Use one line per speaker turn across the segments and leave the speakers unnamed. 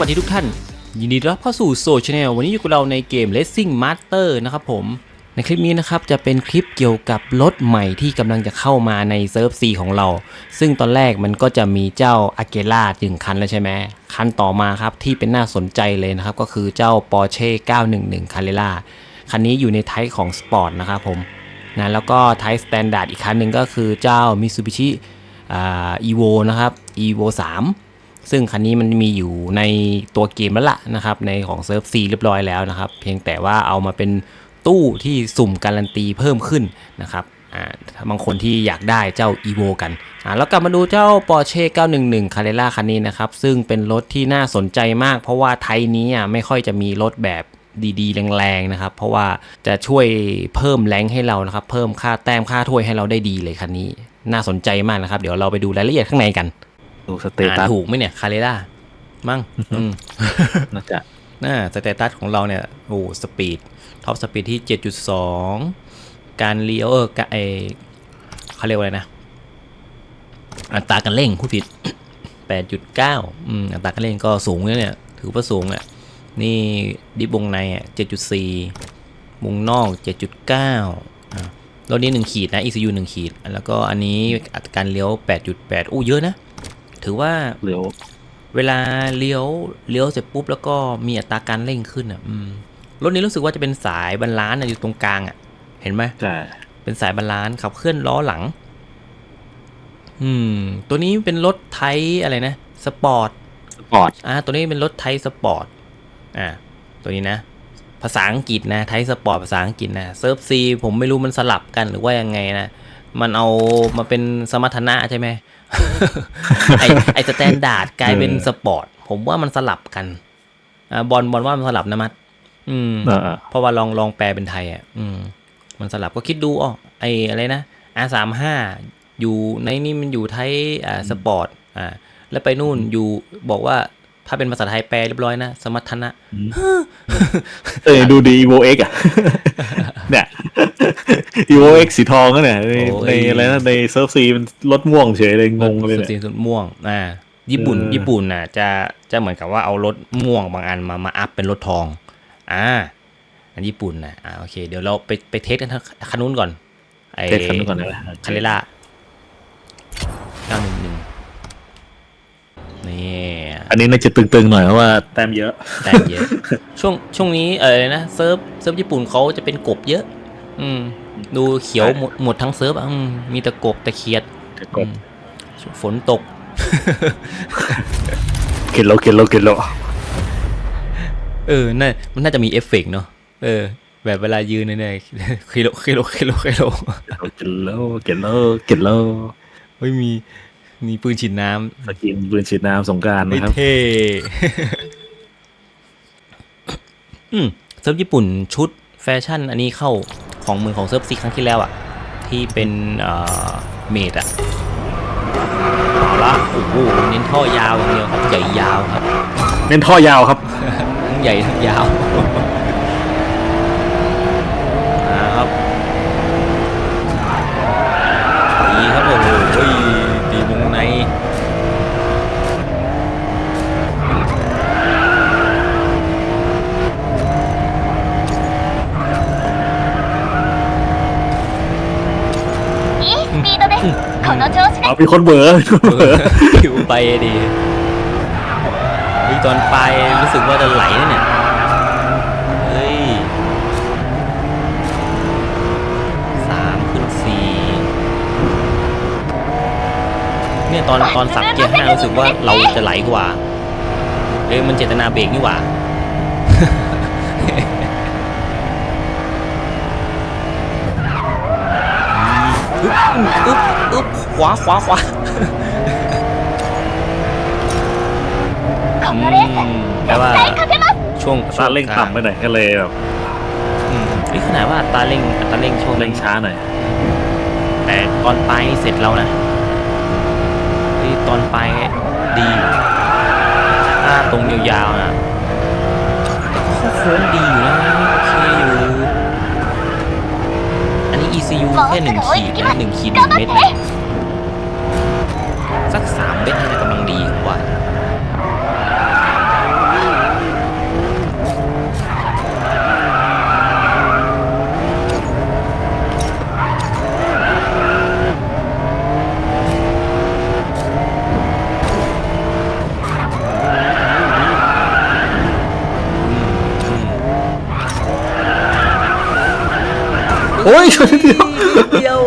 สวัสดีทุกท่าน ยินดีต้อนรับเข้าสู่โซชแนลวันนี้อยู่กับเราในเกม Racing Master นะครับผม ในคลิปนี้นะครับจะเป็นคลิปเกี่ยวกับรถใหม่ที่กำลังจะเข้ามาในเซิร์ฟ C ของเรา ซึ่งตอนแรกมันก็จะมีเจ้า a g e l a ถึงคันแล้วใช่ไหมคันต่อมาครับที่เป็นน่าสนใจเลยนะครับ ก็คือเจ้า Porsche 911 Carrera คันนี้อยู่ในไทป์ของ Sport นะครับผมนะแล้วก็ไทป์ Standard อีกคันหนึ่งก็คือเจ้า Mitsubishi อ่า Evo นะครับ Evo 3 ซึ่งคันนี้มันมีอยู่ในตัวเกมแล้วล่ะนะครับ ในของเซิร์ฟซีเรียบร้อยแล้วนะครับ เพียงแต่ว่าเอามาเป็นตู้ที่สุ่มการันตีเพิ่มขึ้นนะครับอ่าถ้าบางคนที่อยากได้เจ้า EVO กันอ่าแล้วกลับมาดูเจ้า Porsche 911 Carrera คันนี้นะครับ ซึ่งเป็นรถที่น่าสนใจมาก เพราะว่าไทยนี้อะไม่ค่อยจะมีรถแบบดีๆ แรงๆ นะครับ เพราะว่าจะช่วยเพิ่มแรงให้เรานะครับ เพิ่มค่าแต้มค่าถ้วยให้เราได้ดีเลยคันนี้ น่าสนใจมากนะครับ เดี๋ยวเราไปดูรายละเอียดข้างในกัน
ดูสเต
อ่าน
ตัส
ถูกไหมเนี่ยคาเรล่ามั่งอืม
น่าจะ
น่าสเตตัสของเราเนี่ย โอ้สปีด ท็อปสปีดที่ 7.2 การเลี้ยวเออกะเอเขาเรียกว่าอะไรนะ อัตราการเร่งผู้ผิด 8.9อืมอัตราการเร่งก็สูงเลยเนี่ย ถือว่าสูงอะ นี่ดิบวงในอะ 7.4วงนอก 7.9อะรถนี้ 1 ขีดนะ ECU 1 ขีด แล้วก็อันนี้อัตราการเลี้ยว 8.8อู้เยอะนะ ถือว่า
เร็ว
เวลาเลี้ยวเลี้ยวเสร็จปุ๊บแล้วก็มีอัตราการเร่งขึ้นอะอืมรถนี้รู้สึกว่าจะเป็นสายบรรลานซ์อะอยู่ตรงกลางอะ เห็นไหม
ใช่
เป็นสายบรรลานซ์ขับเคลื่อนล้อหลัง อืม ตัวนี้เป็นรถไทยอะไรนะสปอร์ต
สปอร์ต
อ่าตัวนี้เป็นรถไทยสปอร์ตอ่าตัวนี้นะ ภาษาอังกฤษนะไทยสปอร์ตภาษาอังกฤษนะเซิร์ฟซีผมไม่รู้มันสลับกันหรือว่ายังไงนะมันเอามาเป็นสมรรถนะใช่ไหม ไอไอสแตนดาร์ดกลายเป็นสปอร์ต ผมว่ามันสลับกันอ่าบอลบอลว่ามันสลับนะมัดอืม
เออเออ
เพราะว่าลองลองแปลเป็นไทยอะ อืม มันสลับก็คิดดูอ๋อไออะไรนะ R สามห้าอยู่ในนี่มันอยู่ไทยอ่าสปอร์ต อ่า แล้วไปนู่นอยู่บอกว่า ถ้าเป็นภาษาไทยแปลเรียบร้อยนะ สมรรถนะ
เออดูดี Evo X อะเนี่ย Evo X สีทองก็เนี่ยใน
โอ้ย
ในอะไรนะในเซิร์ฟซีมันรถม่วงเฉยเลยงงเลย
สุด
เนี่ย
สีสุดม่วงอ่าญี่ปุ่น
เออ
ญี่ปุ่นน่ะจะจะเหมือนกับว่าเอารถม่วงบางอันมามาอัพเป็นรถทอง อ่า อันญี่ปุ่นนะอ่าโอเค เดี๋ยวเราไปไปเทสกันคันนู้นก่อนไอ
เทสคันนู้นก่อนนะ
คาเรล่าเก้าหนึ่งหนึ่งนี่
อันนี้น่าจะตึงๆหน่อยเพราะว่าแต้มเยอะ
แต่งเยอะ ช่วงช่วงนี้เออนะเซิร์ฟเซิร์ฟญี่ปุ่นเขาจะเป็นกบเยอะ อืม ดูเขียวหมดหมดทั้งเซิร์ฟอะอืมมีแต่กบแต่เขียด
แต่กบ
อืมฝนตก
เก็นโลเก็นโลเก็นโล
เออน่ามันน่าจะมีเอฟเฟกต์เนาะเออ แบบเวลายืนเนี่ยคิโลคิโลคิโลคิโล
เก็นโลเก็นโลเก็นโล
เฮ้ยมี มีปืนฉีดน้
สกินปืนฉีดน้ำสงกรารำนะครับ
เท่อืมเซิร์ฟญี่ปุ่นชุดแฟชั่น อันนี้เข้าของเมืองของเซิร์ฟซีครั้งที่แล้วอะที่เป็นเอ่อเมดอะเอาละโอ้โหเน้นท่อยาวอย่างเดียวครับใหญ่ยาวครับ
เน้นท่อยาวครับ
ทั้งใหญ่ทั้งยาว เอาเป็น
คนเบื่อคิ
วไปดีวิตอนไปรู้สึกว่าจะไหลนะเนี่ยเฮ้ยสามขึ้นสี่เนี่ยตอนตอนสับเกียร์ห้ารู้สึกว่าเราจะไหลกว่าเอ้ยมันเจตนาเบรกนี่หว่าอึ๊บอึ๊บ อึ๊บขวาขวาขวาแต่ว่าช่วง
ตาเร่งต่ำไปหน่อยก็เลยแบบ
นี่ขนาดว่าตาเร่งตาเร่งช่วง
เร่งช้าหน่อย
แต่ตอนไปเสร็จแล้วนะนี่ตอนไปดีถ้าตรงยาวๆนะแต่ก็โค้งดีอยู่นะ แค่หนึ่งขีดนะหนึ่งขีดหนึ่งเม็ดนะสักสามเม็ดน่าจะกำลังดีกว่า
โอ้ยชนเดียว
เดียว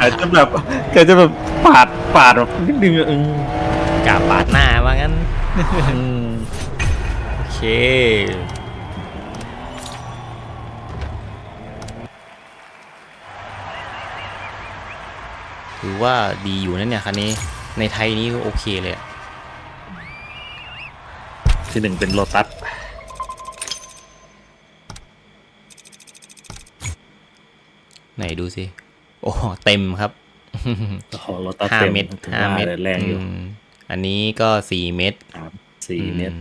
อาจจะแบบแกจะแบบปาดปาดแบบนิดนึงอะอืม
กาปาดหน้าว่างั้นโอเค ถือว่าดีอยู่นะเนี่ยคันนี้ ในไทยนี้ก็โอเคเลยอะ
ที่หนึ่งเป็นโลตัส
ไหนดูสิ โอ้เต็มครับ
โอ้โหโลตัส
ห้า
เต็ม
เม็ด
ถึง
ห้า
ว่า
เม็ด
แรงอยู่
มอันนี้ก็สี่เม็ด
สามสี่เม็ด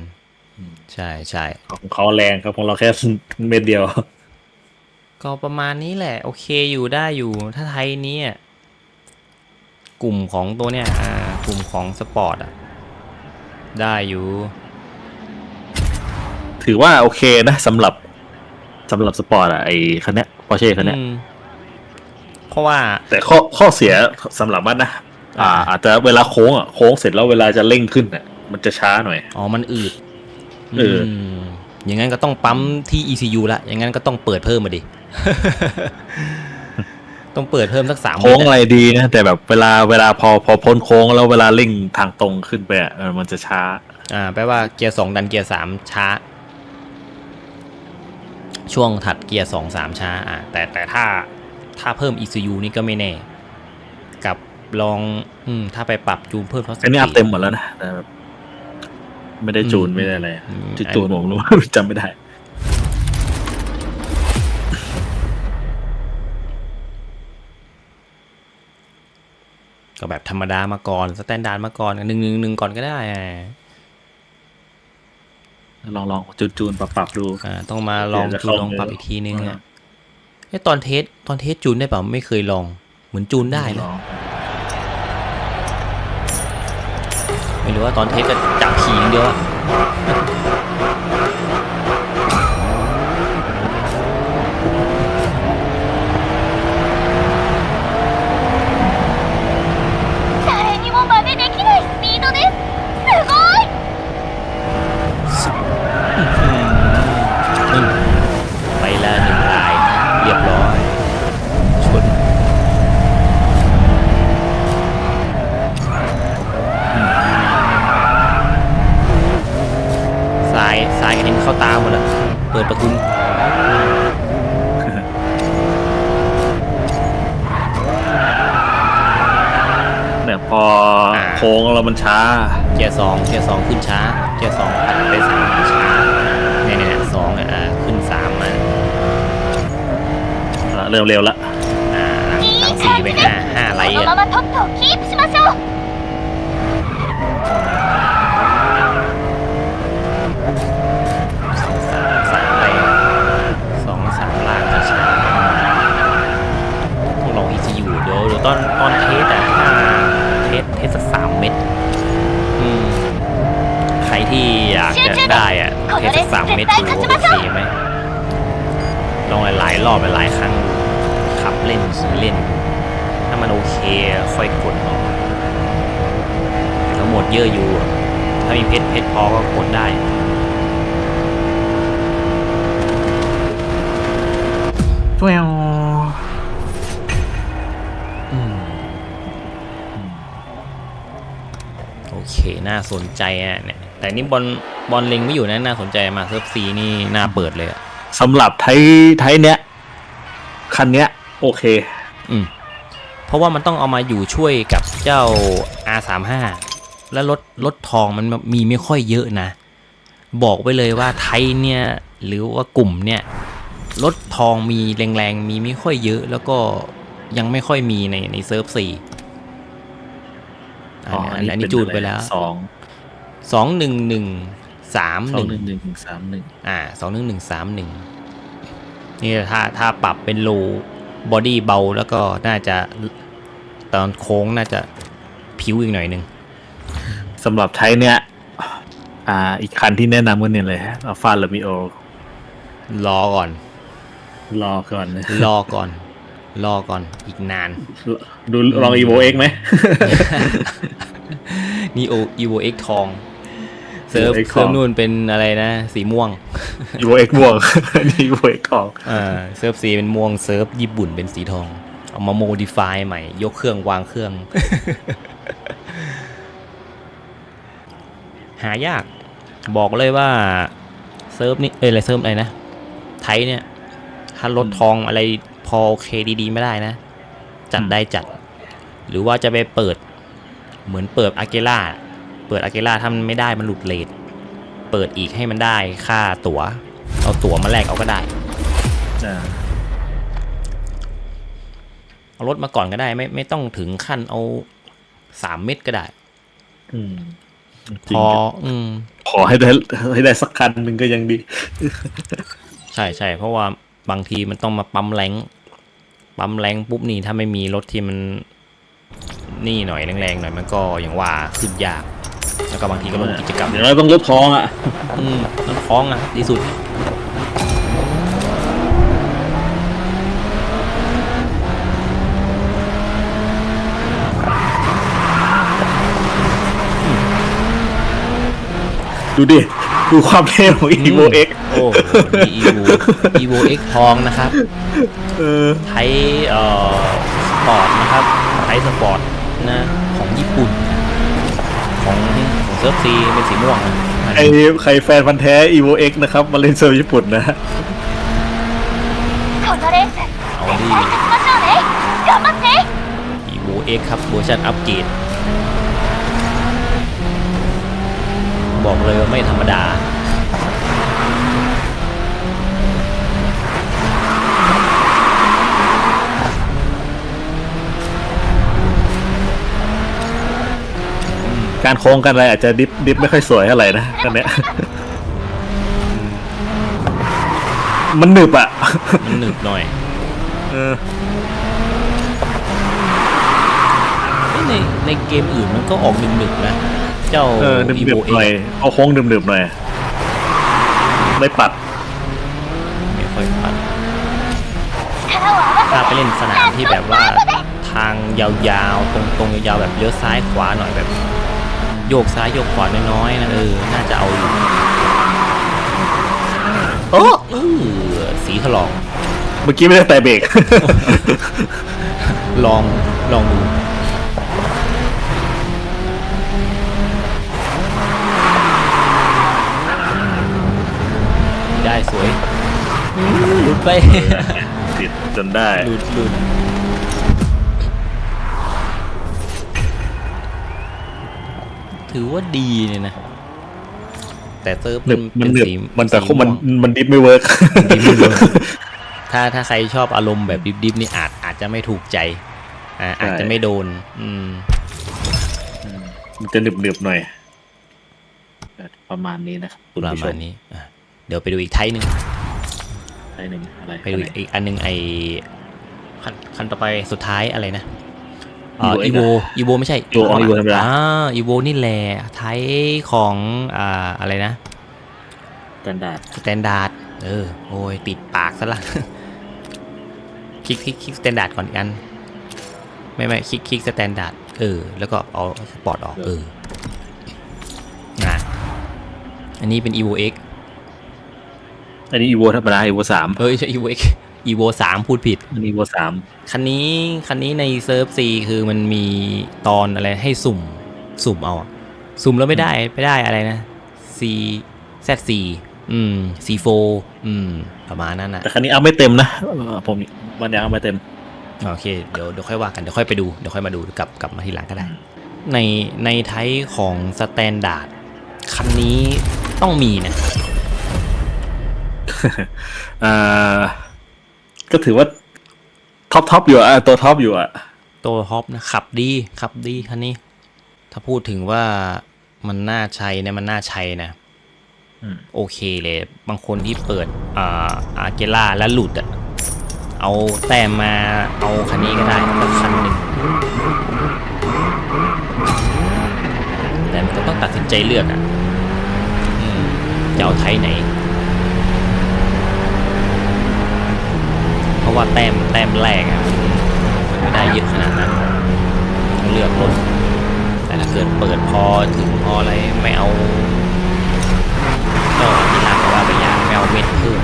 อืมใช่ใช่
ของเขาแรงครับของเราแค่เม็ดเดียว
ก็ประมาณนี้แหละ โอเคอยู่ได้อยู่ ถ้าไทยนี้อะกลุ่มของตัวเนี้ยอ่ากลุ่มของสปอร์ตอะ ได้อยู่
ถือว่าโอเคนะสำหรับสำหรับสปอร์ตอะไอคันเนี้ยปอร์เช่คันเนี้ย
อืม เพราะว่า
แต่ข้อข้อเสียสำหรับมันนะอ่า
อ่า
อาจจะเวลาโค้งอะโค้งเสร็จแล้วเวลาจะเร่งขึ้นอะมันจะช้าหน่อย
อ๋อ มันอืด
เอออื
มอย่างงั้นก็ต้องปั๊มที่ ECU ละ อย่างงั้นก็ต้องเปิดเพิ่มมาดิ ต้องเปิดเพิ่มสักสาม
โค้ง
เม็ด
อะไรดีนะ แต่แบบเวลาเวลาพอพอพ้นโค้งแล้วเวลาเร่งทางตรงขึ้นไปอะเออมันจะช้า
อ่า แปลว่าเกียร์สองดันเกียร์สามช้า ช่วงถัดเกียร์สองสามช้า อ่าแต่แต่ถ้า ถ้าเพิ่ม ECU นี่ก็ไม่แน่ กับลอง อืม ถ้าไปปรับจูนเพิ่มท็อปส
อันนี้อัพ
ปีด
เต็มหมดแล้วนะแต่แบบไม่ได้จูน
อืม
ไม่ได้อะไร
อืม
ที่จูนผมรู้จำไม่ได้
ก็แบบธรรมดามาก่อน สแตนดาร์ดมาก่อนหนึ่งหนึ่งหนึ่งก่อนก็ได้อ่า
ลองลองจูนจูนปรับปรับดู
อ่า ต้องมาลอง
เดี๋ยวจะ
จูน
เข้า
ลองปรับ
เนื้อ
อีกทีนึง
อ่า
อะ ไอ้ตอนเทสตอนเทสจูนได้เปล่าไม่เคยลอง เหมือนจูนได้
ล
นะ
อง
ไม่รู้ว่าตอนเทสก็จับขี่อย่างเดียวันช้า เกียร์สองเกียร์สองขึ้นช้า เกียร์สองตัดไปสามช้าเนี่ยเนี่ยสองอะขึ้นสามมา
เร็วเร็วละ
หลังสี่ไปห้าห้าไลท์อะ ที่อยากจะได้อะเทสสักสามเม็ดดูว่าโอเคไหมลองหลายรอบหลายครั้งขับเล่นขี่เล่น ถ้ามันโอเคค่อยกดเอาแต่ก็หมดเยอะอยู่ ถ้ามีเพชรเพชรพอก็กดได้
แวว
โอเค น่าสนใจอะเนี่ย แต่นี่บอลบอลเล็งไม่อยู่นะน่าสนใจมาเซิร์ฟซีนี่น่าเปิดเลยอะ
สำหรับไทยไทยเนี้ยคันเนี้ยโอเค
อืมเพราะว่ามันต้องเอามาอยู่ช่วยกับเจ้า R35 แล้วรถรถทองมันมีไม่ค่อยเยอะนะ บอกไว้เลยว่าไทยเนี่ยหรือว่ากลุ่มเนี่ยรถทองมีแรงๆมีไม่ค่อยเยอะแล้วก็ยังไม่ค่อยมีในในเซิร์ฟซีอันนี้อันนี้จูนไปแล้ว
สอง
สองหนึ่งหนึ่งสาม
ส
ห
อง
นึ่ง
หนึ่งหนึ่งสามหนึ่ง
อ่าสองหนึ่งหนึ่งสามหนึ่งนี่ถ้าถ้าปรับเป็นโลบอดี้เบาแล้วก็น่าจะตอนโค้งน่าจะผิวอีกหน่อยหนึ่ง
สำหรับไทยเนี้ยอ่า อีกคันที่แนะนำกันเนี่ยเลยอัลฟาลามิโอ
รอก่อน
รอก่อนนะ
รอก่อน รอก่อนอีกนาน
ดูลองอีโวเอ็กไหม
นี่โออีโวเอ็กทอง เซิร์ฟ
EVOX
เซิร์ฟนู่นเป็นอะไรนะ สีม่วง
Evo X ม่วงนี่ Evo X ทอง
อ่าเซิร์ฟสีเป็นม่วงเซิร์ฟญี่ปุ่นเป็นสีทอง เอามาโมดิฟายใหม่ ยกเครื่องวางเครื่อง หายาก บอกเลยว่า เซิร์ฟนี่เอ้ยอะไรเซิร์ฟอะไรนะ ไทยเนี่ย ถ้ารถทองอะไรพอโอเคดีๆ ไม่ได้นะ จัดได้จัด หรือว่าจะไปเปิด เหมือนเปิดอาเกล่า เปิดอาเกล่าถ้ามันไม่ได้มันหลุดเลทเปิดอีกให้มันได้ค่าตั๋ว เอาตั๋วมาแลกเอาก็ได้
อ่า
เอารถมาก่อนก็ได้ ไม่ไม่ต้องถึงขั้นเอาสามเม็ดก็ได้
อืม
พออืม
ขอให้ได้ให้ได้สักคันหนึ่งก็ยังดี
ใช่ใช่เพราะว่าบางทีมันต้องมาปั๊มแรงปั๊มแรงปุ๊บนี่ถ้าไม่มีรถที่มันนี่หน่อยแรงๆหน่อยมันก็อย่างว่าขึ้นยาก แล้วก็บางทีก็ลงกิจกรรม
เดี๋ยวเราต้องลดท้องอะ
อืมน้ำท้องอะดีสุด
ดูดิ ดูความเท่ของ Evo X
โอ้โหนี่ evo evo x ทองนะครับ
เออ
ไทยเอ่อสปอร์ตนะครับไทยสปอร์ตนะ ของญี่ปุ่น ของของเซิร์ฟซีเป็นสีม่วงนะ
ใครใครแฟนพันธ์แท้ Evo X นะครับ มาเล่นเซิร์ฟญี่ปุ่นนะ
このレース
เอาดิ
勝ちましょうね頑張って
evo x ครับเวอร์ชันอัปเกรดบอกเลยว่าไม่ธรรมดา
การโค้งกันอะไรอาจจะดิฟดิฟไม่ค่อยสวยเท่าไหร่นะตอนเนี้ยมันหนึบอะ
มันหนึบหน่อย
เออ
ในในเกมอื่นมันก็ออกหนึบหนึบนะ เจ้า
เออหนึบ
ห
นึบหน่อยเอาโค้งหนึบหนึบหน่อยไม่ปัด
ไม่ค่อยปัดถ้าไปเล่นสนามที่แบบว่าทางยาวๆ ตรงๆยาวๆแบบเลี้ยวซ้ายขวาหน่อยแบบ โยกซ้ายโยกขวาน้อยๆนะเออ น่าจะเอาอยู่
โอ้
เออสีถลอก
เมื่อกี้ไม่ได้แต่เบรก
ลอง ลองดู ได้สวยหลุดไป
ติดจนได้
หลุดหลุด ถือว่าดีเนี่ยนะ แต่เซิร์ฟ
หนึบมันหนึบ
สี
มันแต่
สี
มัน
วง
มันดิฟไม่เวิร์ก
ดิบไม่เวิร์กถ้าถ้าใครชอบอารมณ์แบบดิบๆนี่อาจอาจจะไม่ถูกใจ อ่าอาจจะไม่โดน อืม
มันจะหนึบหนึบๆหน่อย ประมาณนี้นะครับคุณ
ประ
ผู้ช
มาณนี้อะเดี๋ยวไปดูอีกไทยหนึ่ง
ใช่หนึ่งอะไร
ไปดูอีกอีกอันหนึ่งไอคันคันต่อไปสุดท้ายอะไรนะ อ่า
Evo X
อีโวอีโวไม่ใช่
Evo อ๋อ Evo ธรรมดา
อ่าอีโวนี่แหละไทยของอ่าอะไรนะ
กันดาษ
สแตนดาร์ดเออโอ้ยปิดปากซะละคลิกคลิกคลิกสแตนดาร์ดก่อนอีกอันไม่ไม่คลิกคลิกสแตนดาร์ดเออแล้วก็เอาสปอร์ตออกเออนะอันนี้เป็น evo x
อันนี้ Evo ธรรมดา Evo สาม
เอ้ยใช่ evo x evo สามพูดผิด
อันนี้ Evo สาม
คันนี้คันนี้ในเซิร์ฟซีคือมันมีตอนอะไรให้สุ่ม สุ่มเอาอะสุ่มแล้วไม่ได้ไม่ได้อะไรนะ c z c อืม c 4อืม ประมาณนั้นนะ
แต่คันนี้เอาไม่เต็มนะเออผมวันนี้เอาไม่เต็ม
โอเคเดี๋ยวเดี๋ยวค่อยว่ากันเดี๋ยวค่อยไปดูเดี๋ยวค่อยมาดูกลับกลับมาทีหลังก็ได้ ในในไทยของสแตนดาร์ดคันนี้ต้องมีนะ
อ่า ก็ถือว่าท็อปท็อปอยู่อะตัวท็อปอยู่อะ
ตัวท็อปนะขับดีขับดีคันนี้ ถ้าพูดถึงว่ามันน่าใช้เนี่ยมันน่าใช้นะ
อืม
โอเคเลย บางคนที่เปิดอ่าอาเกล่าแล้วหลุดอะเอาแต้มมาเอาคันนี้ก็ได้สักคันหนึ่งแต่มันก็ต้องตัดสินใจเลือกอะอืมจะเอาไทยไหน เพ ราะว่าแต้มแต้มแรกอะมันไม่ได้เยอะขนาดนั้นต้องเลือกรถแต่ถ้าเกิดเปิดพอถึงพออะไรไม่เอาเม็ดเพิ่ม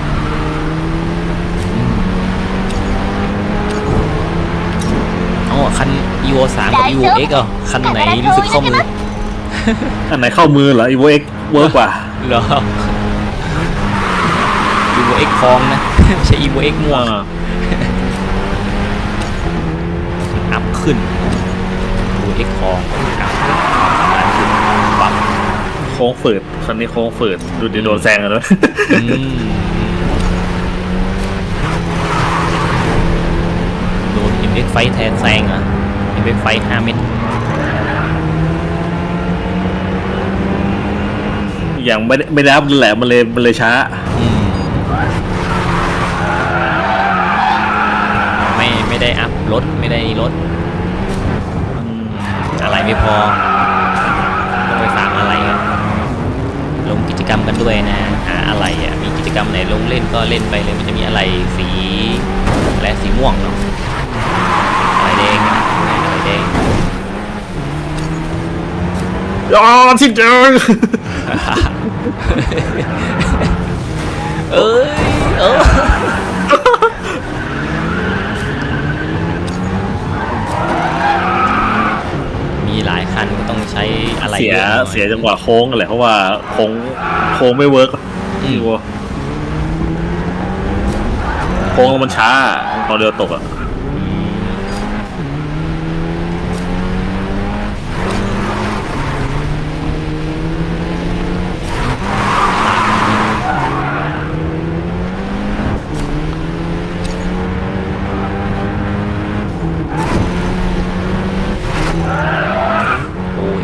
อืมอ๋อคัน evo 3กับ evo x อะคันไหนรู้สึกเข้ามือ
อันไหนเข้ามือเหรอ evo x เวิร์กกว่า
เหรอ evo x ทองนะไม่ใช่ evo x ม่วง
อ่า
อัพขึ้น evo x ทองอัพอัพขึ้นปั๊บ
โค้งฝืดคันนี้โค้งฝืดดูดิโดนแซงกันแล้ว
อืมโดน MX ไฟแทนแซงอะ MX ไฟ5เม็ด
อย่างไม่ได้ไม่ได้อัพแหละมันเลยมันเลยช้า
อืมไม่ไม่ได้อัพรถไม่ได้รถอืม อะไรไม่พอต้องไปฝากอะไรกันลงกิจกรรมกันด้วยนะหาอะไรอะมีกิจกรรมไหนลงเล่นก็เล่นไปเลยมันจะมีอะไรสีและสีม่วงเนาะอะไรแดงอะอะไรแดง
อ๋อที่เจอ
เอ้ยเออมีหลายคันก็ต้องใช้อะไร
เสีย
อะหน่อ
เสียจังหวะโค้งแหละเพราะว่าโค้งโค้งไม่เวิร์ก
อืม
โค้งมันช้าตอนเรือตกอะ
โอ้ย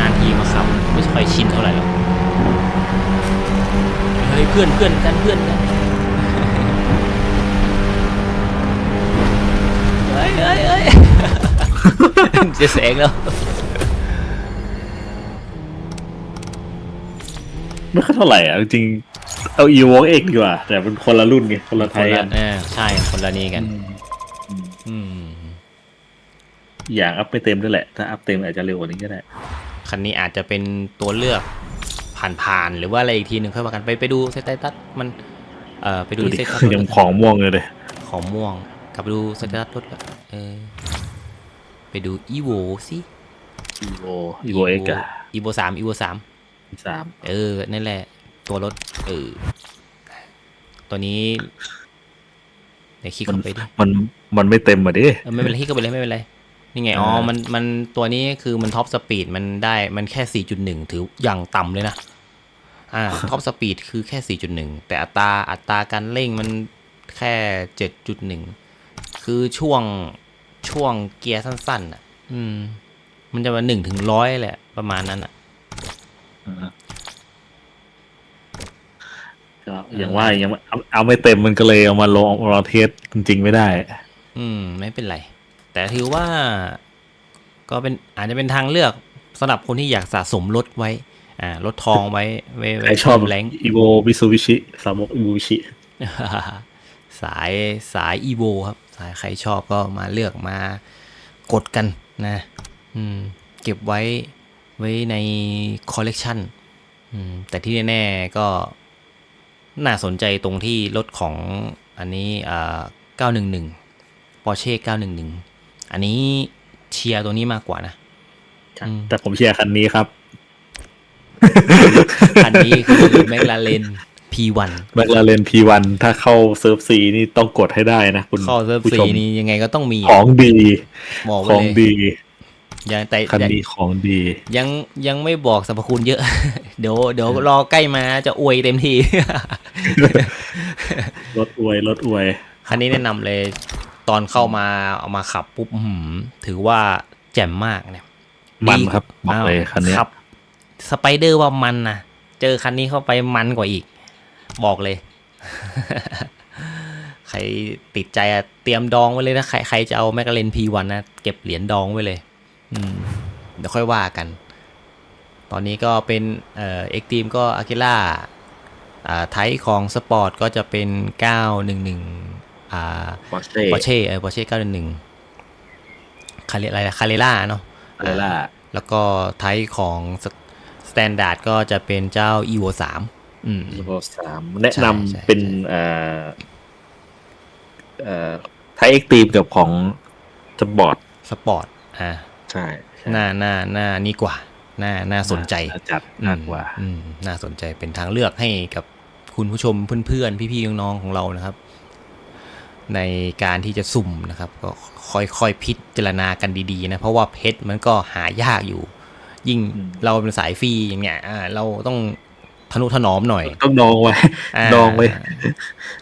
นานๆทีมาขับ ไม่ค่อยชินเท่าไหร่หรอก เฮ้ย เพื่ อนเพื่อนกันเพื่อนกันเฮ้ยเฮ้ยเฮ้ยจะแสงแล้ว
ไม่ค่อยเท่าไหร่อะจริงๆเอา evo x ดีกว่า แต่เป็นคนละรุ่นไงคนละไท
คน
ย
ละ
กัน
เออใช่คนละนี้กัน
อืม
อืม
อย่างอัพไม่เต็มด้วยแหละ ถ้าอัพเต็มอาจจะเร็วกว่านี้ก็ได้
คันนี้อาจจะเป็นตัวเลือก ผ่านๆหรือว่าอะไรอีกทีหนึ่งค่อยว่ากันไปไปดูสเตตัสมันเอ่อไปดู
ดู
ที่
ดิ
สเตตัส
ยังของม่วงเลยเลย
ของม่วง กลับไปดูสเตตัสรถก่อนเออไปดูอีโวสิ
evo evo x อะ
อีโวสามอีโวสาม
สาม
เออนั่นแหละ ตัวรถเออตัวนี้เดี๋ยวคลิก
มัน
เข้าไปดิ
มันมันไม่เต็มอะดิ
เออไม่เป็นไรคลิกเข้าไปเลยไม่เป็นไรนี่ไงอ๋อ
เออ
มันมันตัวนี้คือมันท็อปสปีดมันได้มันแค่ 4.1 ถืออย่างต่ำเลยนะ อ่าท็อปสปีดคือแค่ 4.1 แต่อัตราอัตราการเร่งมันแค่ 7.1 คือช่วงช่วงเกียร์สั้นๆอะ อืม มันจะมาหนึ่งถึงร้อยแหละ ประมาณนั้นอะ
ก็อย่างว่ายังไม่เอาเอาไม่เต็มมันก็เลยเอามาลองลองเทสจริง ๆ ไม่ได้
อืม ไม่เป็นไร แต่ถือว่า ก็เป็นอาจจะเป็นทางเลือกสำหรับคนที่อยากสะสมรถไว้ อ่ารถทองไว้ไว้ไว้
ใครชอบ
แรง
อีโวมิซูบิชิสามกอีโวบิชิ
สายสายอีโวครับ สายใครชอบก็มาเลือกมากดกันนะ อืม เก็บไว้ไว้ในคอลเลกชันอืม แต่ที่แน่ๆก็น่าสนใจตรงที่รถของอันนี้อ่า911 Porsche 911 อันนี้เชียร์ตัวนี้มากกว่านะอืม
แต่ผมเชียร์คันนี้ครับ
อันนี้คือ McLaren P1
แมคลาเรน P1 ถ้าเข้าเซิร์ฟซีนี่ต้องกดให้ได้นะคุณ
ข้อเซิร์ฟ
ผู้
สี
ชม
นี้ยังไงก็ต้องมี
ของดี
บอก
ข
ไว้
อง
เลย
ดี
ยังแต่
คัน
ยัง
นี้ของดี
ยังยังไม่บอกสรรพคุณเยอะ เดี๋ยวเดี๋ยวรอใกล้มาจะอวยเต็มที่
รถอวยรถอวย
คันนี้แนะนำเลย ตอนเข้ามาเอามาขับปุ๊บอื้อหือถือว่าแจ่มมากเนี่ย
มัน
ดี
ครับบอกเลยคันเนี้ย
ขับ สไปเดอร์ว่ามันนะเจอคันนี้เข้าไปมันกว่าอีก บอกเลย ใครติดใจอะเตรียมดองไว้เลยนะใครใครจะเอาแมกกาเลนพีวันนะเก็บเหรียญดองไว้เลยอืมเดี๋ยวค่อยว่ากัน ตอนนี้ก็เป็นเอ่อเอ็กตีมก็อากิล่าอ่าไทยของสปอร์ตก็จะเป็น 911อ่า
ปอร์เช่
ปอร์เช่เออปอร์เช่911คาเรอะไรคาเรล่าเนาะ
อะไรล่ะ
แล้วก็ไทยของ ส Standard ก็จะเป็นเจ้า evo 3อืม
อีโวสามแนะ
ใช่
น
ใช่ำ
เป็นเอ่อเอ่อไทยเอ็กตีมกับของสปอร์ต
สปอร์ตอ่า
ใช่ใช่
หน้าหน้าหน้านี่กว่าหน้าน่าสนใจ
จัดมากกว่า
อืมน่าสนใจเป็นทางเลือกให้กับคุณผู้ชมเพื่อนๆ พี่ๆน้องๆของเรานะครับ ในการที่จะสุ่มนะครับ ก็ค่อยๆพิจารณากันดีๆนะ เพราะว่าเพชรมันก็หายากอยู่ ยิ่ง
อืม
เราเป็นสายฟรีอย่างเงี้ยอ่าเราต้องทนุถนอมหน่อย
ต้องดองไว้าดองไว้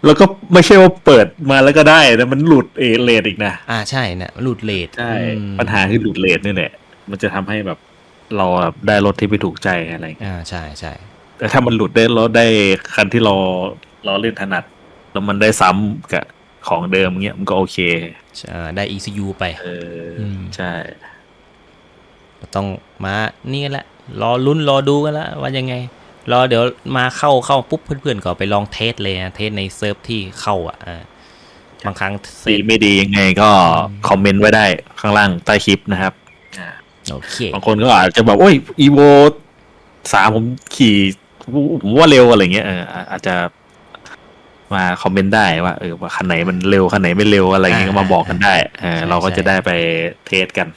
แล้วก็ไม่ใช่ว่าเปิดมาแล้วก็ได้นะมันหลุดเอเลดอีกนะ
อ่าใช่เนี่ยหลุดเลท
ใช่
อืม
ปัญหาคือหลุดเลทนี่แหละมันจะทำให้แบบเราแบบได้รถที่ไม่ถูกใจอะไรอย่างเงี้ย
อ่าใช่ใช่
แต่ถ้ามันหลุดได้รถได้คันที่เราเราเล่นถนัด แล้วมันได้ซ้ำกับของเดิมเงี้ยมันก็โอเค
อ่าได้ ECU ไป
เอออ
ม
ใช่
ต้องมานี่กันแหละ รอลุ้นรอดูกันละว่ายังไง รอเดี๋ยวมาเข้าเข้าปุ๊บเพื่อนๆก็ไปลองเทสเลยนะเทสในเซิร์ฟที่เข้าอะอ่าบางครั้งเซ
ดี
ฟ
ไม่ดียังไงก็คอมเมนต์ไว้ได้ข้างล่างใต้คลิปนะครับอ่า
โอเค
บางคนก็อาจจะแบบโอ้ยอีโวสามผมขี่ผมว่าเร็วอะไรเงี้ยเอออาจจะมาคอมเมนต์ได้ว่าเออว่าคันไหนมันเร็วคันไหนไม่เร็วอะไรเงี้ยก็มาบอกกันได้เออเราก็จะได้ไปเทสกัน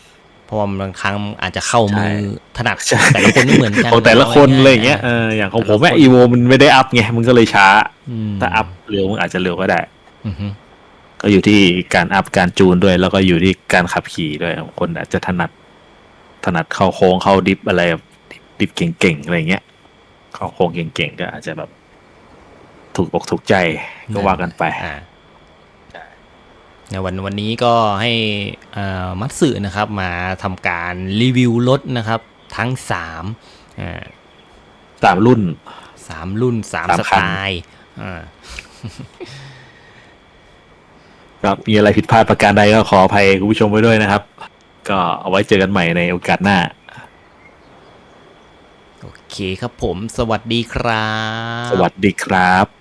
เพราะว่าบางครั้งอาจจะเข้ามือถนัด
ใช่
แต่ละคนไม่เหมือนกัน
ของแต่ละคนอะไรเงี้ยเอออย่างของผมแม่อีโวมันไม่ได้อัพไงมันก็เลยช้า
ม
ถ้าอัพเร็วมันอาจจะเร็วก็ได้
อือฮึ
ก็อยู่ที่การอัพการจูนด้วย แล้วก็อยู่ที่การขับขี่ด้วยบางคนอาจจะถนัด ถนัดเข้าโค้งเข้าดิฟอะไรแบบดิฟเก่งๆอะไรเงี้ยเข้าโค้งเก่งๆก็อาจจะแบบถูกอกถูกใจก็ว่ากันไป
อ่าใน วันวันนี้ก็ให้อ่ามัตสึนะครับมาทำการรีวิวรถนะครับ ทั้งสามอ่า
ตามรุ่น
สามรุ่นสาม
สาม
ส
คั
ไต
น
ล์อ่า
ครับมีอะไรผิดพลาดประการใดก็ขออภัยคุณผู้ชมไว้ด้วยนะครับ ก็เอาไว้เจอกันใหม่ในโอกาสหน้า
โอเคครับผม สวัสดีครับ
สวัสดีครับ